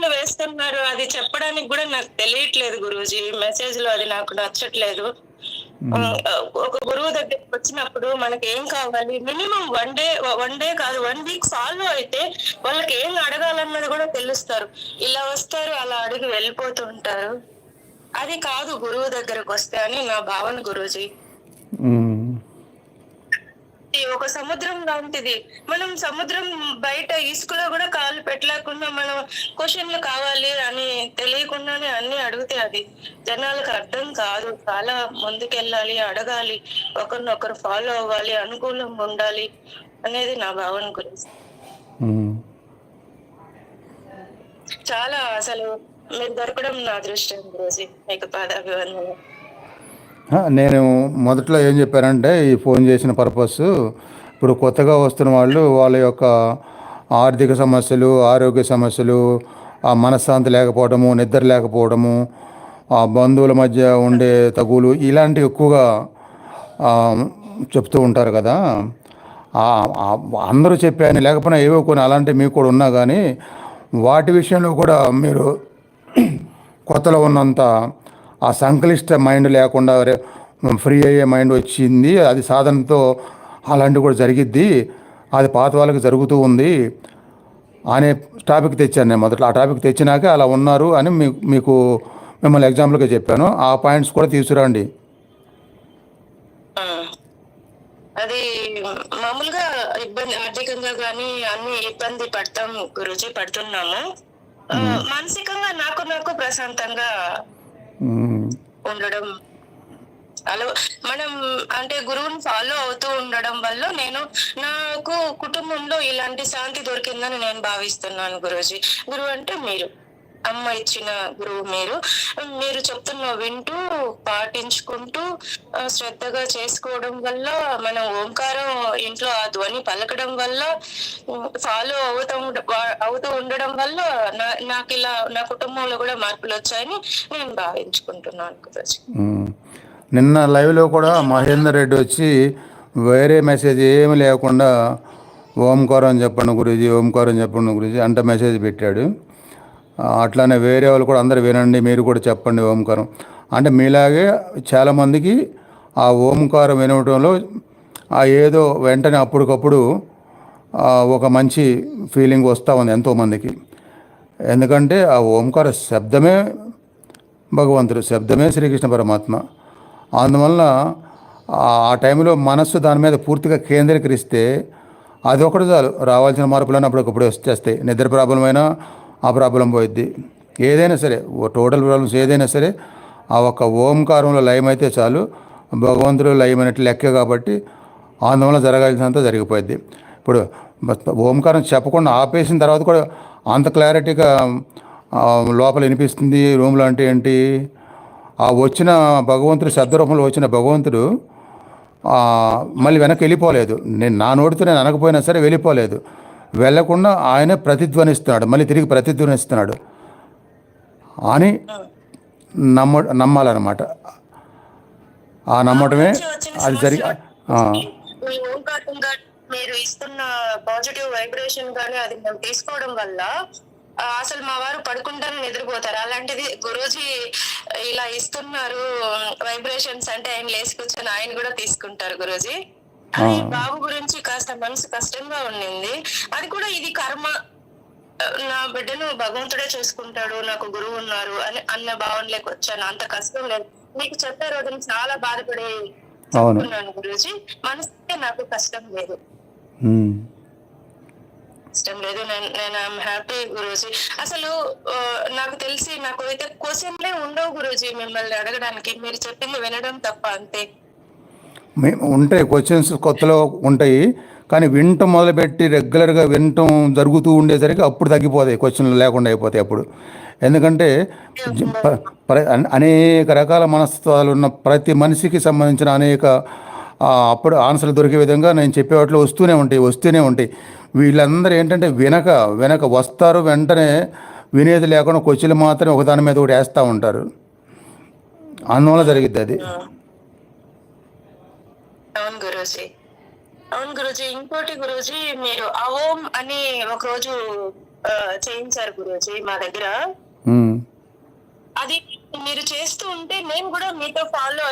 క్వశ్చన్లు వేస్తున్నారు. అది చెప్పడానికి కూడా నాకు తెలియట్లేదు గురూజీ. మెసేజ్లో అది నాకు నచ్చట్లేదు. ఒక గురువు దగ్గరికి వచ్చినప్పుడు మనకి ఏం కావాలి? Minimum one day one day కాదు వన్ వీక్ ఫాలో అయితే వాళ్ళకి ఏం అడగాలన్నది కూడా తెలుస్తారు. ఇలా వస్తారు అలా అడిగి వెళ్ళిపోతూ ఉంటారు అది కాదు గురువు దగ్గరకు వస్తే అని నా భావన గురూజీ. ఇది ఒక సముద్రం లాంటిది. మనం సముద్రం బయట ఇసుకలో కూడా కాలు పెట్టలేకుండా మనం క్వశ్చన్లు కావాలి అని తెలియకుండానే అన్ని అడిగితే అది జనాలకు అర్థం కాదు. చాలా ముందుకెళ్ళాలి అడగాలి ఒకరినొకరు ఫాలో అవ్వాలి అనుకూలంగా ఉండాలి అనేది నా భావన గురించి. చాలా అసలు మీరు దొరకడం నా అదృష్టం గురించి మీకు పాదాభివందనం ఆ, నేను మొదట్లో ఏం చెప్పానంటే ఈ ఫోన్ చేసిన పర్పస్ ఇప్పుడు కొత్తగా వస్తున్న వాళ్ళు వాళ్ళ యొక్క ఆర్థిక సమస్యలు ఆరోగ్య సమస్యలు ఆ మనశ్శాంతి లేకపోవడము నిద్ర లేకపోవడము ఆ బంధువుల మధ్య ఉండే తగులు ఇలాంటివి ఎక్కువగా చెప్తూ ఉంటారు కదా. అందరూ చెప్పాను లేకపోయినా ఏవో కొన్ని అలాంటివి మీకు కూడా ఉన్నా కానీ వాటి విషయంలో కూడా మీరు కొత్తలో ఉన్నంత ఆ సంక్లిష్ట మైండ్ లేకుండా ఫ్రీ అయ్యే మైండ్ వచ్చింది అది సాధనతో అలాంటివి కూడా జరిగిద్ది. అది పాత వాళ్ళకి జరుగుతూ ఉంది. అనే టాపిక్ తెచ్చాను నేను మొదట్లో. ఆ టాపిక్ తెచ్చినాక అలా ఉన్నారు అని మీకు మీకు మిమ్మల్ని ఎగ్జాంపుల్గా చెప్పాను. ఆ పాయింట్స్ కూడా తీసుకురండి. అది మామూలుగా ఇబ్బంది ఆర్థికంగా గానీ అన్ని ఇబ్బంది పడతాం గురుజీ పడుతున్నాము. మానసికంగా నాకు నాకు ప్రశాంతంగా ఉండడం అలా మనం అంటే గురువుని ఫాలో అవుతూ ఉండడం వల్ల నేను నాకు కుటుంబంలో ఇలాంటి శాంతి దొరికిందని నేను భావిస్తున్నాను గురుజీ. గురువు అంటే మీరు. అమ్మ ఇచ్చిన గురువు మీరు. మీరు చెప్తున్న వింటూ పాటించుకుంటూ శ్రద్ధగా చేసుకోవడం వల్ల మనం ఓంకారం ఇంట్లో ఆ ధ్వని పలకడం వల్ల ఫాలో అవుతూ అవుతూ ఉండడం వల్ల నా- నాకు ఇలా నా కుటుంబంలో కూడా మార్పులు వచ్చాయని నేను భావించుకుంటున్నాను గురుజీ. నిన్న లైవ్లో కూడా మహేందర్ రెడ్డి వచ్చి వేరే మెసేజ్ ఏమి లేకుండా ఓంకారం చెప్పండి గురూజీ ఓంకారం చెప్పండి గురూజీ అంట మెసేజ్ పెట్టాడు. అట్లానే వేరే వాళ్ళు కూడా అందరు వినండి మీరు కూడా చెప్పండి ఓంకారం అంటే మీలాగే చాలామందికి ఆ ఓంకారం వినవటంలో ఆ ఏదో వెంటనే అప్పటికప్పుడు ఒక మంచి ఫీలింగ్ వస్తూ ఉంది ఎంతోమందికి ఎందుకంటే ఆ ఓంకార శబ్దమే భగవంతుడు శబ్దమే శ్రీకృష్ణ పరమాత్మ. అందువల్ల ఆ టైంలో మనస్సు దాని మీద పూర్తిగా కేంద్రీకరిస్తే అది ఒకటి చాలు. రావాల్సిన మార్పులన్నీ అప్పటికప్పుడు వచ్చేస్తాయి. నిద్ర ప్రాబ్లం అయినా ఆ ప్రాబ్లం పోయిద్ది. ఏదైనా సరే టోటల్ ప్రాబ్లమ్స్ ఏదైనా సరే ఆ ఒక్క ఓంకారంలో లయం అయితే చాలు. భగవంతుడు లయమైనట్టు లెక్క కాబట్టి అందువల్ల జరగాల్సినంత జరిగిపోయింది ఇప్పుడు బస్ ఓంకారం చెప్పకుండా ఆపేసిన తర్వాత కూడా అంత క్లారిటీగా లోపల వినిపిస్తుంది రూమ్లో అంటే ఏంటి? వచ్చిన భగవంతుడు శబ్దరూపంలో వచ్చిన భగవంతుడు ఆ, మళ్ళీ వెనక్కి వెళ్ళిపోలేదు. నేను నా నోటితో నేను అనకపోయినా సరే వెళ్ళిపోలేదు. వెళ్ళకుండా ఆయనే ప్రతిధ్వనిస్తున్నాడు. మళ్ళీ తిరిగి ప్రతిధ్వనిస్తున్నాడు. అని నమ్మ నమ్మాలన్నమాట. ఆ నమ్మటమే అది జరిగి ఆ, మీరు ఇస్తున్న పాజిటివ్ వైబ్రేషన్ గానీ అది మేము తీసుకోవడం వల్ల ఆ, అసలు మా వారు పడుకుంటానే నిద్రపోతారు అలాంటిది గురూజీ ఇలా ఇస్తున్నారు వైబ్రేషన్స్ అంటే ఆయన లేచి కూర్చొని ఆయన కూడా తీసుకుంటారు గురూజీ. అది బాబు గురించి కాస్త మనసు కష్టంగా ఉండింది. అది కూడా ఇది కర్మ. నా బిడ్డను భగవంతుడే చూసుకుంటాడు నాకు గురువు ఉన్నారు అని అన్న భావనలోకి వచ్చాను. అంత కష్టం లేదు. మీకు చెప్పే రోజున చాలా బాధపడి గురూజీ. మనసుకే నాకు కష్టం లేదు. ఇష్టం లేదు. నేను ఐఎమ్ హ్యాపీ గురూజీ. అసలు నాకు తెలిసి నాకు అయితే క్వశ్చన్లే ఉండవు గురూజీ మిమ్మల్ని అడగడానికి. మీరు చెప్పింది వినడం తప్ప అంతే. మేము ఉంటాయి క్వశ్చన్స్ కొత్తలో ఉంటాయి. కానీ వినటం మొదలుపెట్టి రెగ్యులర్గా వినటం జరుగుతూ ఉండేసరికి అప్పుడు తగ్గిపోతాయి క్వశ్చన్లు లేకుండా అయిపోతాయి అప్పుడు. ఎందుకంటే అనేక రకాల మనస్తత్వాలు ఉన్న ప్రతి మనిషికి సంబంధించిన అనేక అప్పుడు ఆన్సర్లు దొరికే విధంగా నేను చెప్పేవాట్లు వస్తూనే ఉంటాయి వస్తూనే ఉంటాయి. వీళ్ళందరూ ఏంటంటే వినక వెనక వస్తారు వెంటనే వినేది లేకుండా క్వశ్చన్లు మాత్రం ఒకదాని మీద ఒకటి వేస్తూ ఉంటారు. అందువల్ల జరిగిద్ది అది. అవును గురూజీ. అవును గురూజీ ఇంకోటి గురూజీ మీరు అవోం అని ఒక రోజు చేయించారు గురూజీ మా దగ్గర. అది మీరు చేస్తూ ఉంటే నేను కూడా మీతో ఫాలో